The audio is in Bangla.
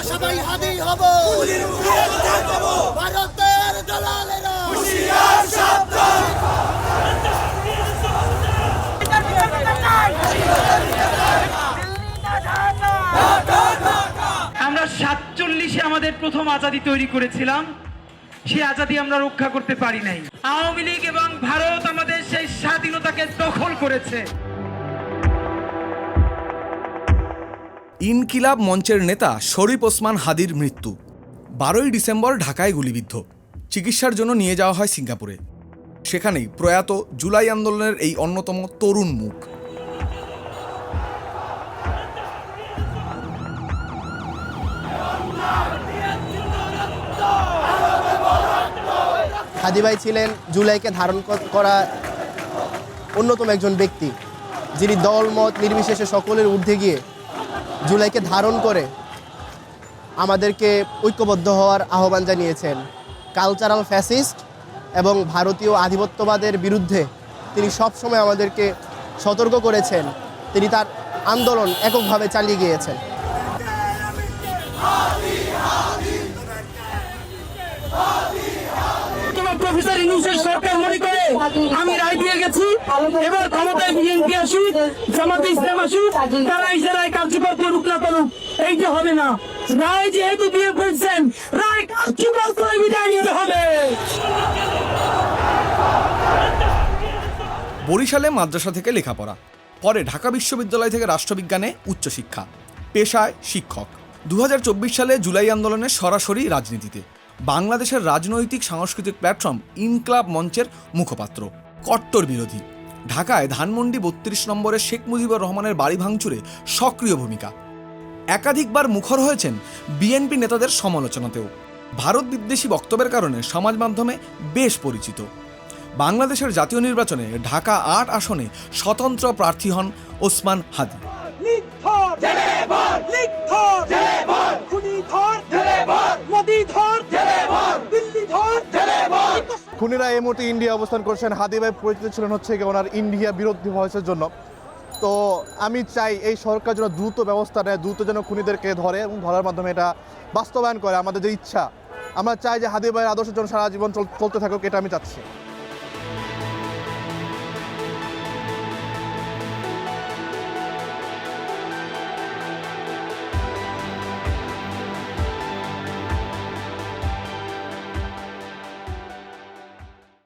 আমরা সবাই হাদি হব। ভারতের দালালেরা। আমরা সাতচল্লিশে আমাদের প্রথম আজাদি তৈরি করেছিলাম। সেই আজাদি আমরা রক্ষা করতে পারি নাই। আওয়ামী লীগ এবং ভারত আমাদের সেই স্বাধীনতাকে দখল করেছে। ইনকিলাব মঞ্চের নেতা শরীফ ওসমান হাদির মৃত্যু। বারোই ডিসেম্বর ঢাকায় গুলিবিদ্ধ। চিকিৎসার জন্য নিয়ে যাওয়া হয় সিঙ্গাপুরে। সেখানেই প্রয়াত জুলাই আন্দোলনের এই অন্যতম তরুণ মুখ। হাদি ভাই ছিলেন জুলাইকে ধারণ করা অন্যতম একজন ব্যক্তি, যিনি দলমত নির্বিশেষে সকলের ঊর্ধ্বে গিয়ে জুলাইকে ধারণ করে আমাদেরকে ঐক্যবদ্ধ হওয়ার আহ্বান জানিয়েছেন। কালচারাল ফ্যাসিস্ট এবং ভারতীয় আধিপত্যবাদের বিরুদ্ধে তিনি সবসময় আমাদেরকে সতর্ক করেছেন। তিনি তার আন্দোলন এককভাবে চালিয়ে গিয়েছেন। প্রফেসর ইউনুসের সরকার মনে করে আমি রায় দিয়ে গেছি। এবার ক্ষমতায় বিএনপি আসুক, জামাতে ইসলাম আসুক, তারা এই রায় কার্যকর করুক না করুক, এই যে হবে না। রায় যেহেতু দিয়ে ফেলছেন রায় কার্যকর করে বিদায় নিতে হবে। বরিশালে মাদ্রাসা থেকে লেখাপড়া, পরে ঢাকা বিশ্ববিদ্যালয় থেকে রাষ্ট্রবিজ্ঞানে উচ্চশিক্ষা, পেশায় শিক্ষক। দু হাজার চব্বিশ সালে জুলাই আন্দোলনে সরাসরি রাজনীতিতে। বাংলাদেশের রাজনৈতিক সাংস্কৃতিক প্ল্যাটফর্ম ইনক্লাব মঞ্চের মুখপাত্র। কট্টর বিরোধী। ঢাকায় ধানমন্ডি বত্রিশ নম্বরে শেখ মুজিবুর রহমানের বাড়ি ভাঙচুরে সক্রিয় ভূমিকা। একাধিকবার মুখর হয়েছেন বিএনপি নেতাদের সমালোচনাতেও। ভারত বিদ্বেষী বক্তব্যের কারণে সমাজ মাধ্যমে বেশ পরিচিত। বাংলাদেশের জাতীয় নির্বাচনে ঢাকা আট আসনে স্বতন্ত্র প্রার্থী হন ওসমান হাদি। খুনিরা এই মুহূর্তে ইন্ডিয়া অবস্থান করছেন। হাদি ভাই পরিচিত ছিলেন হচ্ছে ওনার ইন্ডিয়া বিরোধী ভয়েসের জন্য। তো আমি চাই এই সরকার যেন দ্রুত ব্যবস্থা নেয়, দ্রুত যেন খুনিদেরকে ধরে এবং ধরার মাধ্যমে এটা বাস্তবায়ন করে আমাদের যে ইচ্ছা। আমরা চাই যে হাদি ভাইয়ের আদর্শের জন্য সারা জীবন চল- চলতে থাকুক, এটা আমি চাচ্ছি।